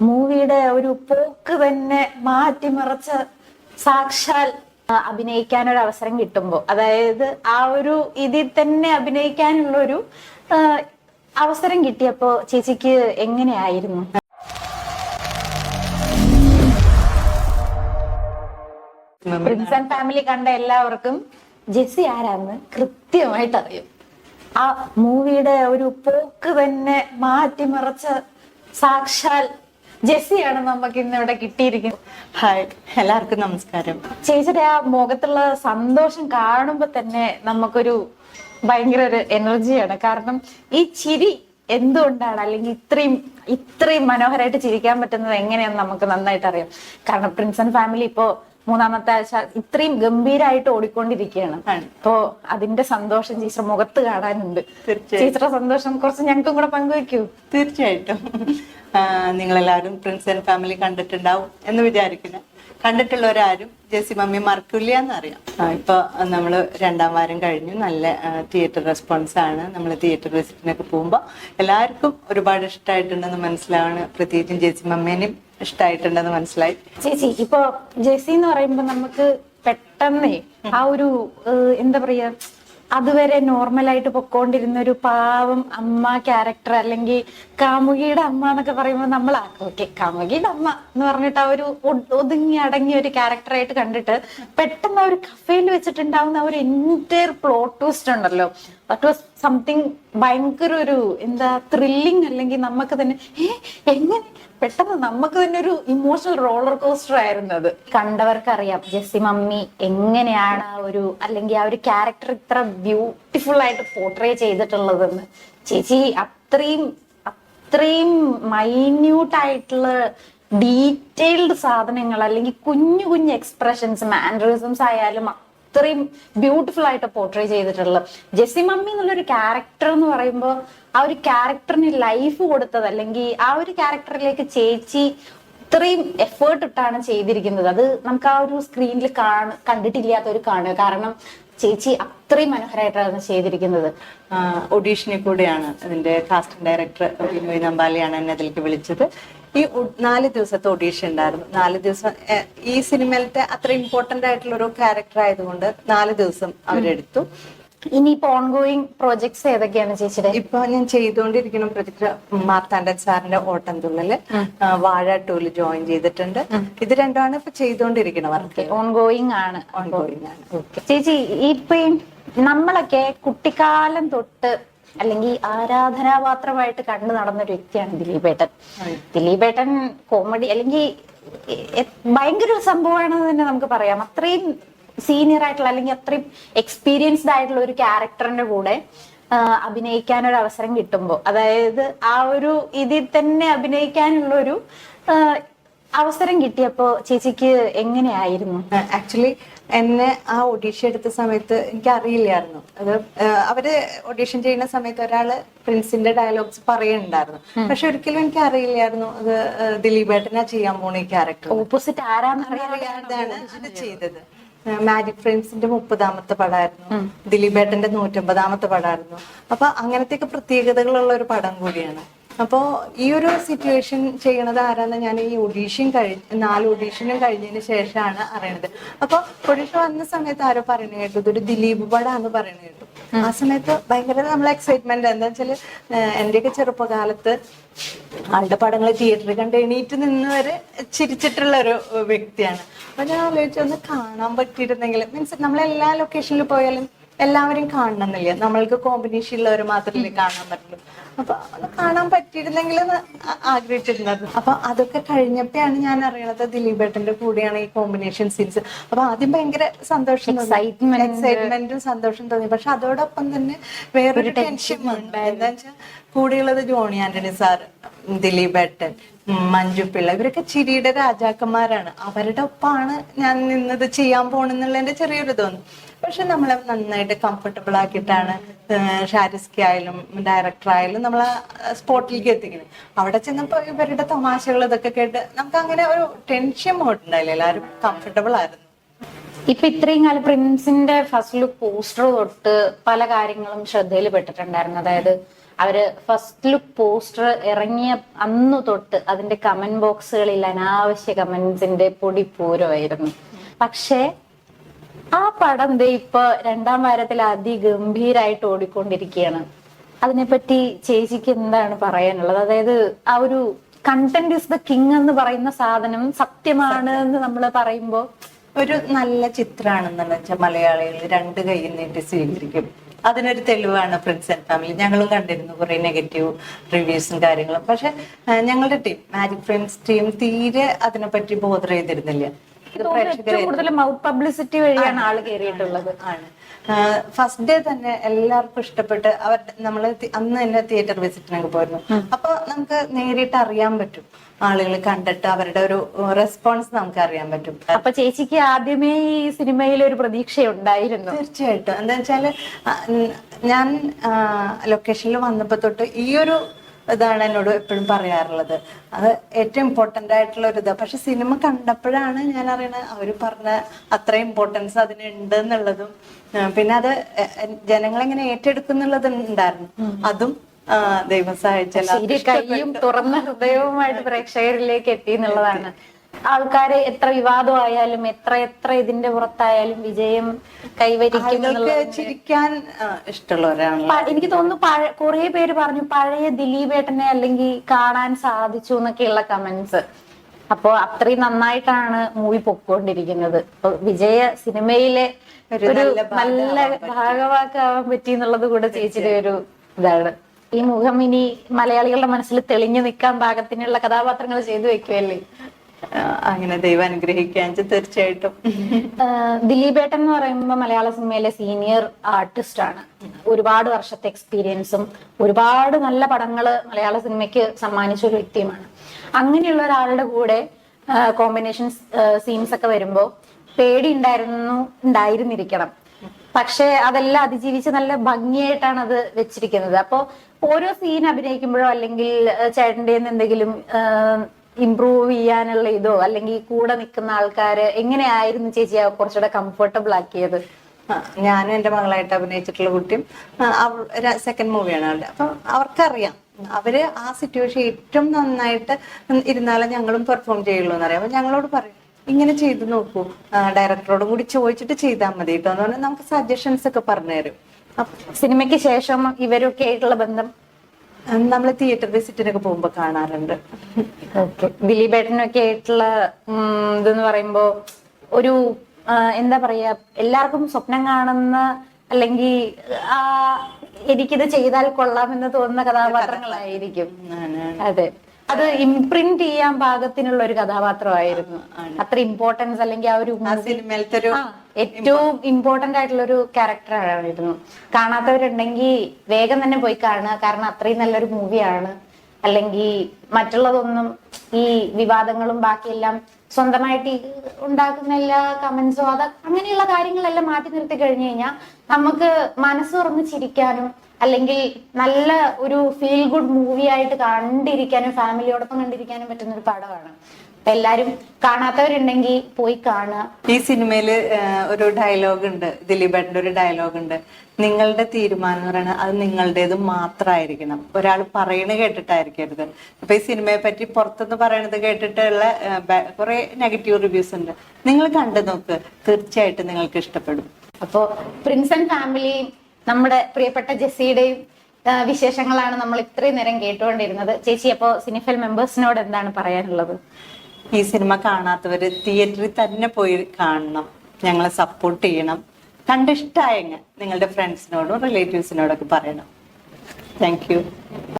മൂവിയുടെ ഒരു പോക്ക് തന്നെ മാറ്റിമറിച്ച് സാക്ഷാൽ അഭിനയിക്കാൻ ഒരു അവസരം കിട്ടുമ്പോൾ അതായത് ആ ഒരു ഇതിൽ തന്നെ അഭിനയിക്കാനുള്ള ഒരു അവസരം കിട്ടിയപ്പോ ചേച്ചിക്ക് എങ്ങനെയായിരുന്നു? പ്രിൻസ് ആൻഡ് ഫാമിലി കണ്ട എല്ലാവർക്കും ജെസ്സി ആരാന്ന് കൃത്യമായിട്ട് അറിയും ആ മൂവിയുടെ ഒരു പോക്ക് തന്നെ മാറ്റിമറിച്ച് സാക്ഷാൽ ജെസ്സിയാണ് നമുക്ക് ഇന്ന് ഇവിടെ കിട്ടിയിരിക്കുന്നത്. ഹായ് എല്ലാവർക്കും നമസ്കാരം. ചേച്ചിയുടെ ആ മുഖത്തുള്ള സന്തോഷം കാണുമ്പോ തന്നെ നമുക്കൊരു ഭയങ്കര ഒരു എനർജിയാണ്. കാരണം ഈ ചിരി എന്തുകൊണ്ടാണ്? അല്ലെങ്കിൽ ഇത്രയും ഇത്രയും മനോഹരമായിട്ട് ചിരിക്കാൻ പറ്റുന്നത് എങ്ങനെയാന്ന് നമുക്ക് നന്നായിട്ട് അറിയാം. കാരണം പ്രിൻസൺ ഫാമിലി ഇപ്പോ മൂന്നാമത്തെ ആഴ്ച ഇത്രയും ഗംഭീരമായിട്ട് ഓടിക്കൊണ്ടിരിക്കുകയാണ്. അപ്പോ അതിന്റെ സന്തോഷം ചേച്ചിയുടെ മുഖത്ത് കാണാനുണ്ട്. തീർച്ചയായും. സന്തോഷം കുറച്ച് ഞങ്ങൾക്കും കൂടെ പങ്കുവെക്കൂ. തീർച്ചയായിട്ടും. നിങ്ങളെല്ലാവരും പ്രിൻസ് ആൻഡ് ഫാമിലി കണ്ടിട്ടുണ്ടാവും എന്ന് വിചാരിക്കുന്നു. കണ്ടിട്ടുള്ളവരാരും ജെസി മമ്മി മറക്കില്ല എന്നറിയാം ഇപ്പൊ നമ്മൾ രണ്ടാം വാരം കഴിഞ്ഞു. നല്ല തിയേറ്റർ റെസ്പോൺസ് ആണ്. നമ്മൾ തിയേറ്റർ വിസിറ്റിനൊക്കെ പോകുമ്പോൾ എല്ലാവർക്കും ഒരുപാട് ഇഷ്ടമായിട്ടുണ്ടെന്ന് മനസ്സിലാവാണ് പ്രത്യേകിച്ചും ജെസി മമ്മേനെയും ഇഷ്ടമായിട്ടുണ്ടെന്ന് മനസ്സിലായി. ചേച്ചി ഇപ്പൊ ജെസി എന്ന് പറയുമ്പോ നമുക്ക് പെട്ടെന്നേ ആ ഒരു എന്താ പറയാ അതുവരെ നോർമലായിട്ട് പൊക്കോണ്ടിരുന്ന ഒരു പാവം അമ്മ ക്യാരക്ടർ അല്ലെങ്കിൽ കാമുകിയുടെ അമ്മ എന്നൊക്കെ പറയുമ്പോൾ നമ്മൾ ഓക്കെ കാമുകിയുടെ അമ്മ എന്ന് പറഞ്ഞിട്ട് ആ ഒരു ഒതുങ്ങി അടങ്ങിയ ഒരു ക്യാരക്ടറായിട്ട് കണ്ടിട്ട് പെട്ടെന്ന് ആ ഒരു കഫേയിൽ വെച്ചിട്ടുണ്ടാവുന്ന ആ ഒരു എന്റയർ പ്ലോട്ട് ട്വിസ്റ്റ് ഉണ്ടല്ലോ. ദാറ്റ് വാസ് സംതിങ് ഭയങ്കര ഒരു എന്താ ത്രില്ലിങ് അല്ലെങ്കിൽ നമുക്ക് തന്നെ ഏ എങ്ങനെ? പെട്ടെന്ന് നമുക്ക് തന്നെ ഒരു ഇമോഷണൽ റോളർ കോസ്റ്റർ ആയിരുന്നു അത്. കണ്ടവർക്ക് അറിയാം ജെസ്സി മമ്മി എങ്ങനെയാണ് ആ ഒരു അല്ലെങ്കിൽ ആ ഒരു ക്യാരക്ടർ ഇത്ര ബ്യൂട്ടിഫുൾ ആയിട്ട് പോർട്രേ ചെയ്തിട്ടുള്ളതെന്ന്. ചേച്ചി അത്രയും അത്രയും മൈന്യൂട്ട് ആയിട്ടുള്ള ഡീറ്റെയിൽഡ് സാധനങ്ങൾ അല്ലെങ്കിൽ കുഞ്ഞു കുഞ്ഞു എക്സ്പ്രഷൻസ് മാനറിസംസ് ആയാലും അത്രയും ബ്യൂട്ടിഫുൾ ആയിട്ട് പോർട്രേ ചെയ്തിട്ടുള്ളത്. ജെസ്സി മമ്മി എന്നുള്ളൊരു ക്യാരക്ടർ എന്ന് പറയുമ്പോൾ ആ ഒരു ക്യാരക്ടറിന് ലൈഫ് കൊടുത്തത് അല്ലെങ്കിൽ ആ ഒരു ക്യാരക്ടറിലേക്ക് ചേച്ചി ഇത്രയും എഫേർട്ട് ഇട്ടാണ് ചെയ്തിരിക്കുന്നത്. അത് നമുക്ക് ആ ഒരു സ്ക്രീനിൽ കാണ കണ്ടിട്ടില്ലാത്തൊരു കാണുക. കാരണം ചേച്ചി അത്രയും മനോഹരമായിട്ടാണ് ചെയ്തിരിക്കുന്നത്. ഒഡീഷനിൽ കൂടെയാണ് അതിന്റെ കാസ്റ്റിംഗ് ഡയറക്ടർ നമ്പാലിയാണ് എന്നെ അതിലേക്ക് വിളിച്ചത്. ഈ നാല് ദിവസത്തെ ഒഡീഷ ഉണ്ടായിരുന്നു. നാല് ദിവസം ഈ സിനിമയിലത്തെ അത്ര ഇമ്പോർട്ടന്റ് ആയിട്ടുള്ള ഒരു ക്യാരക്ടർ ആയതുകൊണ്ട് നാല് ദിവസം അവരെടുത്തു. ഇനിയിപ്പോ ഓൺഗോയിങ് പ്രോജക്ട്സ് ഏതൊക്കെയാണ് ചേച്ചിയുടെ? ഇപ്പൊ ഞാൻ ചെയ്തുകൊണ്ടിരിക്കുന്ന പ്രൊജക്ട് മാർത്താണ്ഡൻ സാറിന്റെ ഓട്ടം തുള്ളൽ വാഴ ടൂൽ ജോയിൻ ചെയ്തിട്ടുണ്ട്. ഇത് രണ്ടുമാണ് ഇപ്പൊ ചെയ്തുകൊണ്ടിരിക്കുന്ന വർക്ക് ഓൺഗോയിങ് ആണ്. ഓൺഗോയിങ് ആണ്. ചേച്ചി ഇപ്പൊ നമ്മളൊക്കെ കുട്ടിക്കാലം തൊട്ട് അല്ലെങ്കിൽ ആരാധനാപാത്രമായിട്ട് കണ്ടു നടന്ന ഒരു വ്യക്തിയാണ് ദിലീപേട്ടൻ. ദിലീപേട്ടൻ കോമഡി അല്ലെങ്കിൽ ഭയങ്കര ഒരു സംഭവമാണെന്ന് തന്നെ നമുക്ക് പറയാം. അത്രയും സീനിയർ ആയിട്ടുള്ള അല്ലെങ്കിൽ അത്രയും എക്സ്പീരിയൻസ്ഡ് ആയിട്ടുള്ള ഒരു ക്യാരക്ടറിന്റെ കൂടെ അഭിനയിക്കാൻ ഒരു അവസരം കിട്ടുമ്പോൾ അതായത് ആ ഒരു ഇതിൽ തന്നെ അഭിനയിക്കാനുള്ള ഒരു അവസരം കിട്ടിയപ്പോ ചേച്ചിക്ക് എങ്ങനെയായിരുന്നു? ആക്ച്വലി എന്നെ ആ ഓഡീഷൻ എടുത്ത സമയത്ത് എനിക്ക് അറിയില്ലായിരുന്നു അത് അവർ ഓഡീഷൻ ചെയ്യുന്ന സമയത്ത് ഒരാൾ പ്രിൻസിന്റെ ഡയലോഗ്സ് പറയുന്നുണ്ടായിരുന്നു പക്ഷെ ഒരിക്കലും എനിക്ക് അറിയില്ലായിരുന്നു അത് ദിലീപേട്ടനാ ചെയ്യാൻ പോണ ഈ ക്യാരക്ടർ ഓപ്പോസിറ്റ് ആരാന്ന് അറിയാതാണ് അത് ചെയ്തത്. മാജിക് ഫ്രെയിംസിന്റെ മുപ്പതാമത്തെ പടമായിരുന്നു ദിലീപേട്ടന്റെ നൂറ്റമ്പതാമത്തെ പടമായിരുന്നു അപ്പൊ അങ്ങനത്തെയൊക്കെ പ്രത്യേകതകളുള്ള ഒരു പടം കൂടിയാണ്. അപ്പോ ഈ ഒരു സിറ്റുവേഷൻ ചെയ്യണത് ആരാന്ന് ഞാൻ ഈ ഒഡീഷൻ കഴി നാല് ഒഡീഷനും കഴിഞ്ഞതിന് ശേഷമാണ് അറിയണത്. അപ്പൊ ഒഡീഷൻ വന്ന സമയത്ത് ആരോ പറയുന്നത് കേട്ടു. ഇതൊരു ദിലീപ് പടാന്ന് പറയുന്നത് കേട്ടു. ആ സമയത്ത് ഭയങ്കര നമ്മൾ എക്സൈറ്റ്മെന്റ് എന്താ വെച്ചാൽ ഏഹ് എന്റെയൊക്കെ ചെറുപ്പകാലത്ത് ആളുടെ പടങ്ങൾ തിയേറ്ററിൽ കണ്ട് എണീറ്റ് നിന്ന് വരെ ചിരിച്ചിട്ടുള്ള ഒരു വ്യക്തിയാണ്. അപ്പൊ ഞാൻ ആലോചിച്ചു ഒന്ന് കാണാൻ പറ്റിയിരുന്നെങ്കിൽ മീൻസ് നമ്മൾ എല്ലാ ലൊക്കേഷനിൽ പോയാലും എല്ലാവരും കാണണമെന്നില്ല. നമ്മൾക്ക് കോമ്പിനേഷൻ ഉള്ളവർ മാത്രമേ കാണാൻ പറ്റുള്ളൂ. അപ്പൊ ഒന്ന് കാണാൻ പറ്റിയിരുന്നെങ്കിൽ ആഗ്രഹിച്ചിരുന്നത്. അപ്പൊ അതൊക്കെ കഴിഞ്ഞപ്പോഴാണ് ഞാൻ അറിയണത് ദിലീപേട്ടന്റെ കൂടെയാണ് ഈ കോമ്പിനേഷൻ സീൻസ് അപ്പൊ ആദ്യം ഭയങ്കര സന്തോഷം എക്സൈറ്റ്മെന്റും സന്തോഷം തോന്നി. പക്ഷെ അതോടൊപ്പം തന്നെ വേറൊരു ടെൻഷൻ ഉണ്ട് എന്താ വെച്ചാൽ കൂടെയുള്ളത് ജോണി ആന്റണി സാർ ദിലീപ് ഏട്ടൻ മഞ്ജു പിള്ള ഇവരൊക്കെ ചിരിയുടെ രാജാക്കന്മാരാണ്. അവരുടെ ഒപ്പമാണ് ഞാൻ നിന്നത് ചെയ്യാൻ പോണെന്നുള്ളതിന്റെ ചെറിയൊരു തോന്നും പക്ഷെ നമ്മളെ നന്നായിട്ട് കംഫർട്ടബിൾ ആക്കിയിട്ടാണ് ഷാരിസ്കി ആയാലും ഡയറക്ടർ ആയാലും നമ്മളെ സ്പോട്ടിലേക്ക് എത്തിക്കുന്നത്. അവിടെ ചെന്നപ്പോ ഇവരുടെ തമാശകൾ ഇതൊക്കെ കേട്ട് നമുക്ക് അങ്ങനെ ഒരു ടെൻഷൻ പോയിട്ടുണ്ടായില്ല എല്ലാവരും കംഫർട്ടബിൾ ആയിരുന്നു. ഇപ്പൊ ഇത്രയും കാലം പ്രിൻസിന്റെ ഫസ്റ്റ് ലുക്ക് പോസ്റ്റർ തൊട്ട് പല കാര്യങ്ങളും ശ്രദ്ധയിൽ പെട്ടിട്ടുണ്ടായിരുന്നു. അതായത് അവർ ഫസ്റ്റ് ലുക്ക് പോസ്റ്റർ ഇറങ്ങിയ അന്ന് തൊട്ട് അതിന്റെ കമന്റ് ബോക്സുകളിൽ അനാവശ്യ കമന്റ്സിന്റെ പൊടിപ്പൂരമായിരുന്നു പക്ഷേ ആ പടം ദേ ഇപ്പൊ രണ്ടാം വാരത്തിൽ അതിഗംഭീരായിട്ട് ഓടിക്കൊണ്ടിരിക്കുകയാണ്. അതിനെപ്പറ്റി ചേച്ചിക്ക് എന്താണ് പറയാനുള്ളത്? അതായത് ആ ഒരു കണ്ടന്റ് ഇസ് ദ കിങ് എന്ന് പറയുന്ന സാധനം സത്യമാണ് എന്ന് നമ്മൾ പറയുമ്പോ ഒരു നല്ല ചിത്രമാണെന്ന് വെച്ചാൽ മലയാളികൾ രണ്ട് കൈയിൽ നീട്ടി സ്വീകരിക്കും. അതിനൊരു തെളിവാണ് ഫ്രണ്ട്സ് ആൻഡ് ഫാമിലി. ഞങ്ങളും കണ്ടിരുന്നു കുറെ നെഗറ്റീവ് റിവ്യൂസും കാര്യങ്ങളും. പക്ഷെ ഞങ്ങളുടെ ടീം മാജിക് ഫ്രണ്ട്സ് ടീം തീരെ അതിനെപ്പറ്റി ബോധർ ചെയ്തിരുന്നില്ല. ഏറ്റവും കൂടുതൽ മൗത്ത് പബ്ലിസിറ്റി വഴിയാണ് ആൾ കയറിയിട്ടുള്ളത് ആണ്. ഫസ്റ്റ് ഡേ തന്നെ എല്ലാവർക്കും ഇഷ്ടപ്പെട്ട് അവർ നമ്മൾ അന്ന് തന്നെ തിയേറ്റർ വിസിറ്റിനൊക്കെ പോയിരുന്നു. അപ്പൊ നമുക്ക് നേരിട്ട് അറിയാൻ പറ്റും. ആളുകൾ കണ്ടിട്ട് അവരുടെ ഒരു റെസ്പോൺസ് നമുക്ക് അറിയാൻ പറ്റും. അപ്പൊ ചേച്ചിക്ക് ആദ്യമേ ഈ സിനിമയിൽ ഒരു പ്രതീക്ഷ ഉണ്ടായിരുന്നു തീർച്ചയായിട്ടും. എന്താ വെച്ചാൽ ഞാൻ ലൊക്കേഷനിൽ വന്നപ്പോ തൊട്ട് ഈ ഒരു ഇതാണ് എന്നോട് എപ്പോഴും പറയാറുള്ളത്. അത് ഏറ്റവും ഇമ്പോർട്ടന്റ് ആയിട്ടുള്ള ഒരു ഇതാണ് പക്ഷെ സിനിമ കണ്ടപ്പോഴാണ് ഞാൻ അറിയണത് അവർ പറഞ്ഞ അത്ര ഇമ്പോർട്ടൻസ് അതിനുണ്ട് എന്നുള്ളതും. പിന്നെ അത് ജനങ്ങളെങ്ങനെ ഏറ്റെടുക്കുന്നുള്ളത് ഉണ്ടായിരുന്നു. അതും ദൈവം സഹായിച്ചല്ല കൈയും തുറന്ന ഹൃദയവുമായിട്ട് പ്രേക്ഷകരിലേക്ക് എത്തി എന്നുള്ളതാണ്. ആൾക്കാര് എത്ര വിവാദമായാലും എത്ര എത്ര ഇതിന്റെ പുറത്തായാലും വിജയം കൈവരിക്കും ചിരിക്കാൻ ഇഷ്ടമുള്ള എനിക്ക് തോന്നുന്നു കുറേ പേര് പറഞ്ഞു പഴയ ദിലീപേട്ടനെ അല്ലെങ്കിൽ കാണാൻ സാധിച്ചു എന്നൊക്കെയുള്ള കമന്റ്സ് അപ്പോ അത്രയും നന്നായിട്ടാണ് മൂവി പൊക്കോണ്ടിരിക്കുന്നത്. വിജയ സിനിമയിലെ ഒരു നല്ല ഭാഗവാക്കാവാൻ പറ്റി. എന്നുള്ളത് കൂടെ ചേച്ചിയുടെ ഒരു ഇതാണ്. ഈ മുഖം ഇനി മലയാളികളുടെ മനസ്സിൽ തെളിഞ്ഞു നിൽക്കാൻ പാകത്തിനുള്ള കഥാപാത്രങ്ങൾ ചെയ്തു വെക്കുമല്ലേ ആ, അങ്ങനെ ദൈവം അനുഗ്രഹിക്കുകയാണ് തീർച്ചയായിട്ടും. ദിലീപേട്ടൻ എന്ന് പറയുമ്പോൾ മലയാള സിനിമയിലെ സീനിയർ ആർട്ടിസ്റ്റ് ആണ്. ഒരുപാട് വർഷത്തെ എക്സ്പീരിയൻസും ഒരുപാട് നല്ല പടങ്ങൾ മലയാള സിനിമയ്ക്ക് സമ്മാനിച്ച ഒരു വ്യക്തിയുമാണ്. അങ്ങനെയുള്ള ഒരാളുടെ കൂടെ കോമ്പിനേഷൻ സീൻസ് ഒക്കെ വരുമ്പോൾ പേടി ഉണ്ടായിരുന്നു ഉണ്ടായിരുന്നിരിക്കണം. പക്ഷെ അതെല്ലാം അതിജീവിച്ച് നല്ല ഭംഗിയായിട്ടാണ് അത് വെച്ചിരിക്കുന്നത്. അപ്പോ ഓരോ സീൻ അഭിനയിക്കുമ്പോഴോ അല്ലെങ്കിൽ ചേട്ടന്റെ എന്തെങ്കിലും ഇമ്പ്രൂവ് ചെയ്യാനുള്ള ഇതോ അല്ലെങ്കിൽ കൂടെ നിൽക്കുന്ന ആൾക്കാര് എങ്ങനെയായിരുന്നു ചേച്ചി കുറച്ചുകൂടെ കംഫർട്ടബിൾ ആക്കിയത്? ഞാനും എന്റെ മകളായിട്ട് അഭിനയിച്ചിട്ടുള്ള കുട്ടിയും സെക്കൻഡ് മൂവിയാണ് അവളുടെ. അപ്പൊ അവർക്കറിയാം അവർ ആ സിറ്റുവേഷൻ ഏറ്റവും നന്നായിട്ട് ഇരുന്നാലേ ഞങ്ങളും പെർഫോം ചെയ്യുള്ളൂ എന്നറിയാം. അപ്പൊ ഞങ്ങളോട് പറയും ഇങ്ങനെ ചെയ്തു നോക്കൂ. ഡയറക്ടറോടും കൂടി ചോദിച്ചിട്ട് ചെയ്താൽ മതി കേട്ടോ എന്ന് പറഞ്ഞാൽ നമുക്ക് സജഷൻസ് ഒക്കെ പറഞ്ഞുതരും തരും. സിനിമയ്ക്ക് ശേഷം ഇവരൊക്കെ ആയിട്ടുള്ള ബന്ധം നമ്മൾ തിയേറ്റർ വിസിറ്റിനൊക്കെ പോകുമ്പോ കാണാറുണ്ട്. ഓക്കെ. ദിലീപേട്ടനൊക്കെ ആയിട്ടുള്ള ഇതെന്ന് പറയുമ്പോ ഒരു എന്താ പറയാ എല്ലാവർക്കും സ്വപ്നം കാണുന്ന അല്ലെങ്കിൽ ആ എനിക്കിത് ചെയ്താൽ കൊള്ളാമെന്ന് തോന്നുന്ന കഥാപാത്രങ്ങളായിരിക്കും. അതെ. അത് ഇംപ്രിന്റ് ചെയ്യാൻ പാകത്തിനുള്ള ഒരു കഥാപാത്രമായിരുന്നു. അത്ര ഇമ്പോർട്ടൻസ് അല്ലെങ്കിൽ ആ ഒരു ഏറ്റവും ഇമ്പോർട്ടന്റ് ആയിട്ടുള്ള ഒരു ക്യാരക്ടർ ആയിരുന്നു. കാണാത്തവരുണ്ടെങ്കിൽ വേഗം തന്നെ പോയി കാണുക. കാരണം അത്രയും നല്ലൊരു മൂവിയാണ് അല്ലെങ്കിൽ മറ്റുള്ളതൊന്നും ഈ വിവാദങ്ങളും ബാക്കിയെല്ലാം സ്വന്തമായിട്ട് ഉണ്ടാക്കുന്ന എല്ലാ കമന്റ്സും അത് അങ്ങനെയുള്ള കാര്യങ്ങളെല്ലാം മാറ്റി നിർത്തി കഴിഞ്ഞു കഴിഞ്ഞാൽ നമുക്ക് മനസ്സ് തുറന്ന് ചിരിക്കാനും അല്ലെങ്കിൽ നല്ല ഒരു ഫീൽ ഗുഡ് മൂവി ആയിട്ട് കണ്ടിരിക്കാനും ഫാമിലിയോടൊപ്പം കണ്ടിരിക്കാനും പറ്റുന്ന ഒരു പടമാണ്. അപ്പൊ എല്ലാരും കാണാത്തവരുണ്ടെങ്കിൽ പോയി കാണുക. ഈ സിനിമയിൽ ഒരു ഡയലോഗ് ഉണ്ട് ദിലീപേട്ടന്റെ ഒരു ഡയലോഗ് ഉണ്ട് നിങ്ങളുടെ തീരുമാനം എന്ന് പറയുന്നത് അത് നിങ്ങളുടേത് മാത്രമായിരിക്കണം. ഒരാൾ പറയണ കേട്ടിട്ടായിരിക്കരുത്. അപ്പൊ ഈ സിനിമയെ പറ്റി പുറത്തുനിന്ന് പറയണത് കേട്ടിട്ടുള്ള കുറെ നെഗറ്റീവ് റിവ്യൂസ് ഉണ്ട്. നിങ്ങൾ കണ്ടു നോക്ക് തീർച്ചയായിട്ടും നിങ്ങൾക്ക് ഇഷ്ടപ്പെടും. അപ്പോ പ്രിൻസ് ആൻഡ് ഫാമിലി നമ്മുടെ പ്രിയപ്പെട്ട ജെസ്സിയുടെയും വിശേഷങ്ങളാണ് നമ്മൾ ഇത്രയും നേരം കേട്ടുകൊണ്ടിരുന്നത്. ചേച്ചി അപ്പോ സിനിഫൽ മെമ്പേഴ്സിനോട് എന്താണ് പറയാനുള്ളത്? ഈ സിനിമ കാണാത്തവർ തിയേറ്ററിൽ തന്നെ പോയി കാണണം. ഞങ്ങളെ സപ്പോർട്ട് ചെയ്യണം. കണ്ടിഷ്ടായെങ്കിൽ നിങ്ങളുടെ ഫ്രണ്ട്സിനോടും റിലേറ്റീവ്സിനോടൊക്കെ പറയണം. താങ്ക്